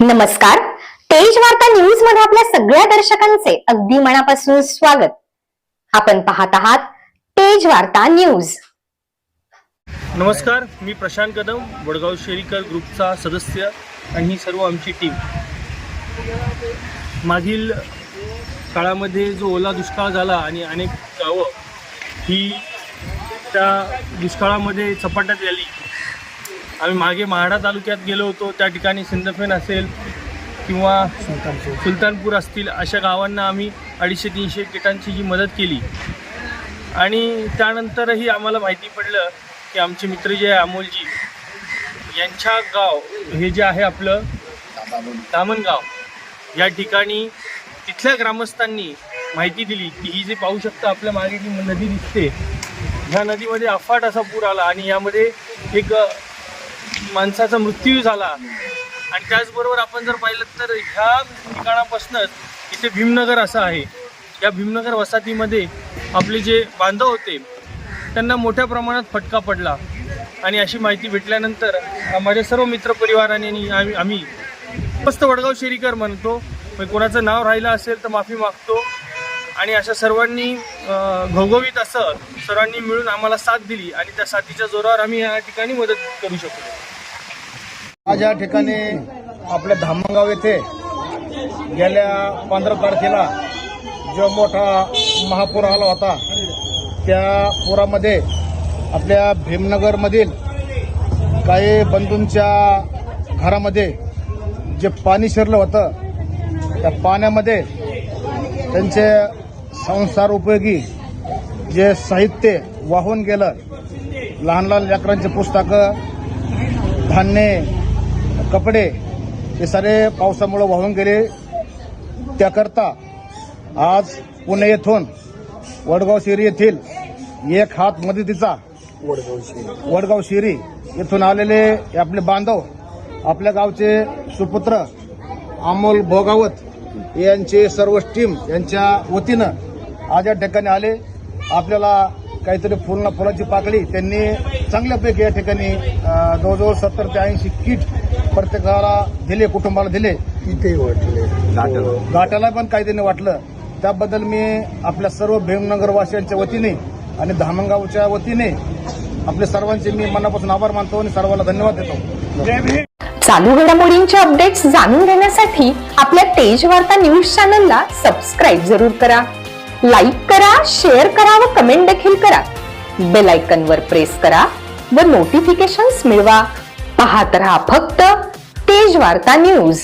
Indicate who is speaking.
Speaker 1: नमस्कार. तेज वार्ता न्यूजमध्ये आपल्या सगळ्या दर्शकांचे अगदी मनापासून स्वागत. आपण पाहत आहात तेज वार्ता न्यूज
Speaker 2: नमस्कार मी प्रशांत कदम वडगाव शेरीकर ग्रुपचा सदस्य आणि ही सर्व आमची टीम मागील काळामध्ये जो ओला दुष्काळ झाला आणि अनेक गावं ही त्या दुष्काळामध्ये चपाट्यात आली आम्ही मागे महाडा तालुक्यात गेलो होतो. त्या ठिकाणी सिंदफेन असेल किंवा सुलतानपूर असतील अशा गावांना आम्ही अडीचशे तीनशे किटांची जी मदत केली. आणि त्यानंतरही आम्हाला माहिती पडलं की आमचे मित्र जे आहे अमोलजी यांच्या गाव हे जे आहे आपलं दामणगाव या ठिकाणी तिथल्या ग्रामस्थांनी माहिती दिली की ही जी पाहू शकता आपल्या मागे जी नदी दिसते ह्या नदीमध्ये अफाट असा पूर आला आणि यामध्ये एक माणसाचा मृत्यू झाला. आणि त्याचबरोबर आपण जर पाहिलं तर ह्या ठिकाणापासूनच इथे भीमनगर असं आहे. या भीमनगर वसाहतीमध्ये आपले जे बांधव होते त्यांना मोठ्या प्रमाणात फटका पडला. आणि अशी माहिती भेटल्यानंतर माझ्या सर्व मित्रपरिवाराने आणि आम्ही आम्ही मस्त वडगाव शेरीकर म्हणतो. म्हणजे कोणाचं नाव राहिलं असेल तर माफी मागतो. आणि अशा सर्वांनी घवघवीत असं सर्वांनी मिळून आम्हाला साथ दिली. आणि त्या साथीच्या जोरावर आम्ही या ठिकाणी मदत करू शकतो.
Speaker 3: आज या ठिकाणी आपल्या धामणगाव येथे गेल्या पंधरा तारखेला जो मोठा महापूर आला होता त्या पुरामध्ये आपल्या भीमनगरमधील काही बंधूंच्या घरामध्ये जे पाणी शिरलं होतं त्या पाण्यामध्ये त्यांचे संसार उपयोगी जे साहित्य वाहून गेलं लहान लहान लेकरांची पुस्तकं धान्य कपडे हे सारे पावसामुळे वाहून गेले. त्याकरता आज पुणे येथून वडगाव शिरी येथील एक हात मदतीचा वडगाव शिरी येथून आलेले आपले बांधव आपल्या गावचे सुपुत्र अमोल भोगावत यांचे सर्व टीम यांच्या वतीनं आज या ठिकाणी आले. आपल्याला काहीतरी फुल फुलाची पाकळी त्यांनी चांगल्यापैकी या ठिकाणी जवळजवळ सत्तर ते ऐंशी किट प्रत्येकाला दिले कुटुंबाला दिले.
Speaker 4: किती वाटले.
Speaker 3: घाटाला पण काही त्यांनी वाटलं. त्याबद्दल मी आपल्या सर्व भीमनगर वासियांच्या वतीने आणि धामणगावच्या वतीने आपल्या सर्वांचे मी मनापासून आभार मानतो आणि सर्वांना धन्यवाद देतो.
Speaker 1: चालू घडामोडींचे अपडेट्स जाणून घेण्यासाठी आपल्या तेज वार्ता न्यूज चॅनलला सबस्क्राईब जरूर करा. लाईक करा शेअर करा व कमेंट देखील करा. बेल आयकन वर प्रेस करा व नोटिफिकेशन्स मिळवा. पाहत रहा फक्त तेज वार्ता न्यूज.